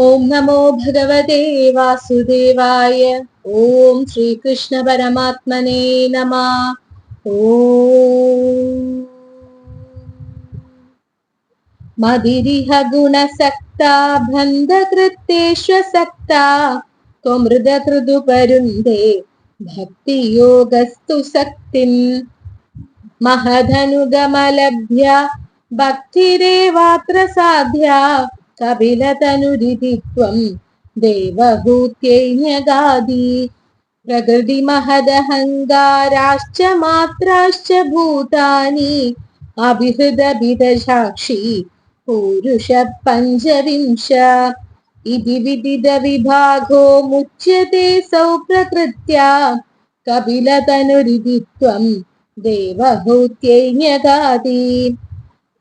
ഓം നമോ ഭഗവതേ വാസുദേവായ. ഓം ശ്രീകൃഷ്ണ പരമാത്മനേ നമ. മതിരിഹ ഗുണസക്ത ബന്ധകൃത്തേഷ്വസക്ത പരുന്തേ ഭക്തിയോഗസ്തു ശക്തിം. മഹധനുഗമലഭ്യ ഭക്തിരേവാത്ര സാധ്യ കപിലതനുരിതിത്വം ദേവഭൂത്യൈന്യഗാദി. പ്രകൃതി മഹദഹങ്കാരാശ്ച മാത്രാശ്ച ഭൂതാനി അഭിഹൃതഭിതസാക്ഷി പൂരുഷ പഞ്ചവിംശ ഇതി വിദിത വിഭാഗോ മുച്യത്തെ സൗ പ്രകൃത്യ കപിലതനുരിതിത്വം ദേവഭൂത്യൈന്യഗാതി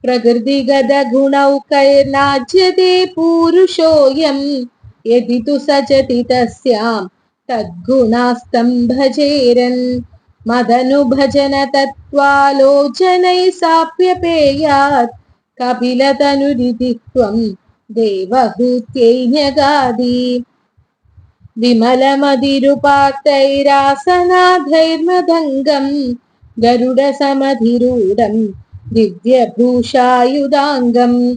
प्रकृतिगतगुणौकैर्नाज्यते पूरुषोऽयं यदि तु सचति तस्यां तद्गुणास्तं भजेरन् मदनुभजन तत्त्वालोचनैः साप्यपेयात् कपिलतनुरिति त्वं देवहूत्यैन्यगादि विमलमधिरुपाक्तैरासनाधैर्मदङ्गं गरुडसमधिरूढम् दिव्यभूषायुधाङ्गम्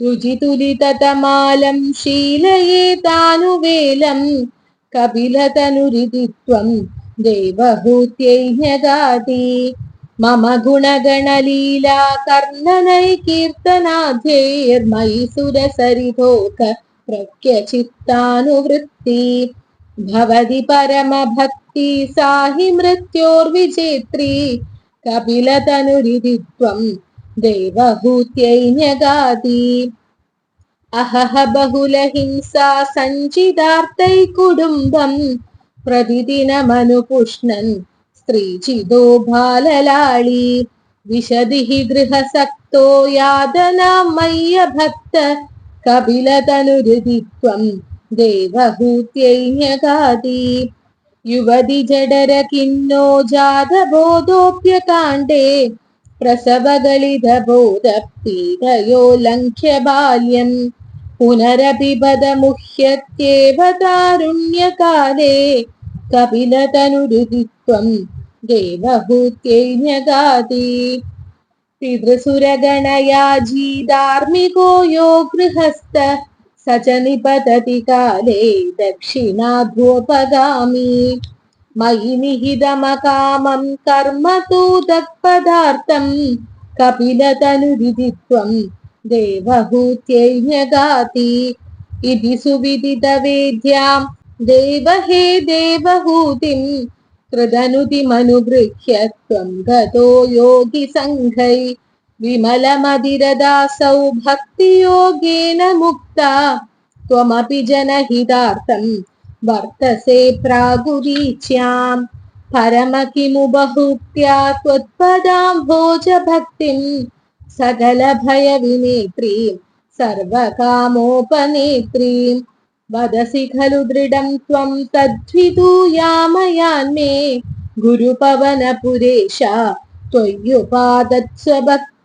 तुजितुलिततमालं शीलयेतानुवेलं कपिलतनुरिति त्वं देवहूत्यैज्ञगाति मम गुणगणलीला कर्णनैकीर्तनाध्यैर्मयिसुरसरिधोक प्रत्यचित्तानुवृत्ति। भवति परमभक्ति सा हि मृत्योर्विजेत्री। കപിലതനുരിതിത്വം ദൈവഭൂത്യൈന്യഗാതി അഹഹ ബഹുലഹിംസാ സഞ്ചിതാർത്ഥൈ കുടുംബം പ്രതിദിനമനുപുഷ്ണൻ സ്ത്രീചിതോ ബാലലാളി. വിശതി ഗൃഹസക്തോ യാതനാമയ്യ ഭക്ത കപിലതനുരുതിത്വം ദേവഹൂത്യൈന്യഗാതി ജഡര കിന്നോ ജാതബോധോപ്യകാണ്ഡേ. പ്രസവഗളിതബോധപീഡയോ ലംഘ്യ ബാല്യം പുനരപിപദമുഹ്യത്യേവ താരുണ്യകാലേ കപിലതനുരുതിത്വം ദേവഭൂത്യൈന്യഗാതി പിതൃസുരഗണയാജീ ധാർമ്മികോ യോ ഗൃഹസ്ഥ. स च निपतति काले दक्षिणाध्वोपगामी मयि निहितमकामं कर्म तु तत्पदार्थं। कपिलतनुदित्वं देवहूत्यैन्यगाति। इति सुविदितवेद्यां देवहे देवहूतिं। कृदनुतिमनुगृह्य त्वं गतो योगिसङ्घै। വിമലമതിരദാസൗ ഭക്തിയോഗേന മുക്ത. ത്വമപി ജനഹിതാർത്ഥം വർത്തസേ പ്രാഗുരീച്യാം പരമകിമുബഹൂപ്യാ ത്വത്പദാം ഭോജഭക്തിം. സകലഭയവിനേത്രീം സർവകാമോപനേത്രീം. വദസി ഖലു ദൃഢം ത്വം തദ്വിദൂയാമയാന്മേ ഗുരുപവനപുരേശ ത്വയ്യുപാദത്സ്വഭക്തി